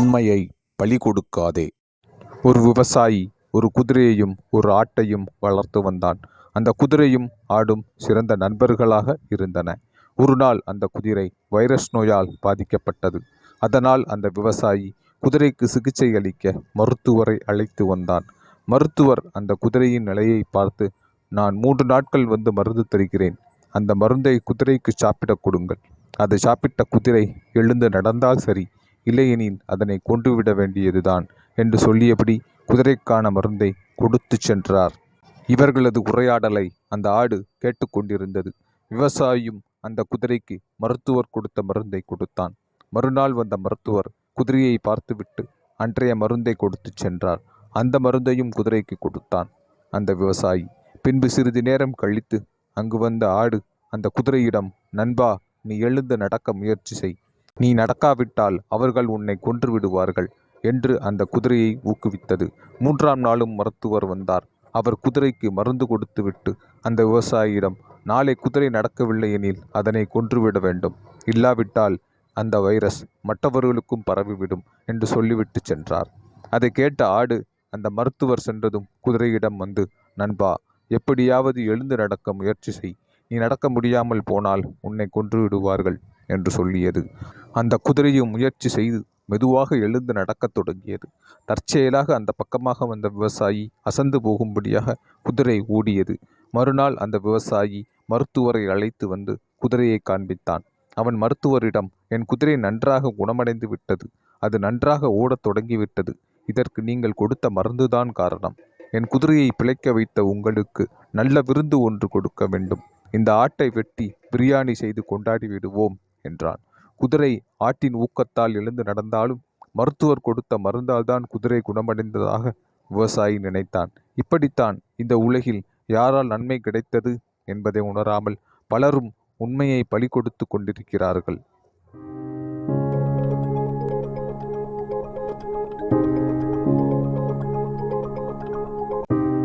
உண்மையை பலி கொடுக்காதே. ஒரு விவசாயி ஒரு குதிரையையும் ஒரு ஆட்டையும் வளர்த்து வந்தான். அந்த குதிரையும் ஆடும் சிறந்த நண்பர்களாக இருந்தன. ஒரு நாள் அந்த குதிரை வைரஸ் நோயால் பாதிக்கப்பட்டது. அதனால் அந்த விவசாயி குதிரைக்கு சிகிச்சை அளிக்க மருத்துவரை அழைத்து வந்தான். மருத்துவர் அந்த குதிரையின் நிலையை பார்த்து நான் மூன்று நாட்கள் வந்து மருந்து தருகிறேன். அந்த மருந்தை குதிரைக்கு சாப்பிடக் கொடுங்கள். அதை சாப்பிட்ட குதிரை எழுந்து நடந்தால் சரி. இல்லையெனில் அதனை கொண்டுவிட வேண்டியதுதான் என்று சொல்லியபடி குதிரைக்கான மருந்தை கொடுத்து சென்றார். இவர்களது உரையாடலை அந்த ஆடு கேட்டுக்கொண்டிருந்தது விவசாயியும் அந்த குதிரைக்கு மருத்துவர் கொடுத்த மருந்தை கொடுத்தான். மறுநாள் வந்த மருத்துவர் குதிரையை பார்த்துவிட்டு அன்றைய மருந்தை கொடுத்து சென்றார். அந்த மருந்தையும் குதிரைக்கு கொடுத்தான். அந்த விவசாயி பின்பு சிறிது நேரம் கழித்து அங்கு வந்த ஆடு அந்த குதிரையிடம் நண்பா நீ எழுந்து நடக்க முயற்சி செய். நீ நடக்காவிட்டால் அவர்கள் உன்னை கொன்று விடுவார்கள் என்று அந்த குதிரையை ஊக்குவித்தது. மூன்றாம் நாளும் மருத்துவர் வந்தார். அவர் குதிரைக்கு மருந்து கொடுத்துவிட்டு அந்த விவசாயியிடம் நாளை குதிரை நடக்கவில்லை எனில் அதனை கொன்றுவிட வேண்டும். இல்லாவிட்டால் அந்த வைரஸ் மற்றவர்களுக்கும் பரவிவிடும் என்று சொல்லிவிட்டு சென்றார். அதை கேட்ட ஆடு அந்த மருத்துவர் சென்றதும் குதிரையிடம் வந்து நண்பா எப்படியாவது எழுந்து நடக்க முயற்சி செய். நீ நடக்க முடியாமல் போனால் உன்னை கொன்று விடுவார்கள். என்று சொல்லியது. அந்த குதிரையும் முயற்சி செய்து மெதுவாக எழுந்து நடக்கத் தொடங்கியது. தற்செயலாக அந்த பக்கமாக வந்த விவசாயி அசந்து போகும்படியாக குதிரை ஓடியது. மறுநாள் அந்த விவசாயி மருத்துவரை அழைத்து வந்து குதிரையை காண்பித்தான். அவன் மருத்துவரிடம் என் குதிரை நன்றாக குணமடைந்து விட்டது. அது நன்றாக ஓடத் தொடங்கிவிட்டது. இதற்கு நீங்கள் கொடுத்த மருந்துதான் காரணம். என் குதிரையை பிழைக்க வைத்த உங்களுக்கு நல்ல விருந்து ஒன்று கொடுக்க வேண்டும். இந்த ஆட்டை வெட்டி பிரியாணி செய்து கொண்டாடி விடுவோம் என்றான். குதிரை ஆட்டின் ஊக்கத்தால் எழுந்து நடந்தாலும் மருத்துவர் கொடுத்த மருந்தால்தான் குதிரை குணமடைந்ததாக விவசாயி நினைத்தான். இப்படித்தான் இந்த உலகில் யாரால் நன்மை கிடைத்தது என்பதை உணராமல் பலரும் உண்மையை பலி கொடுத்து கொண்டிருக்கிறார்கள்.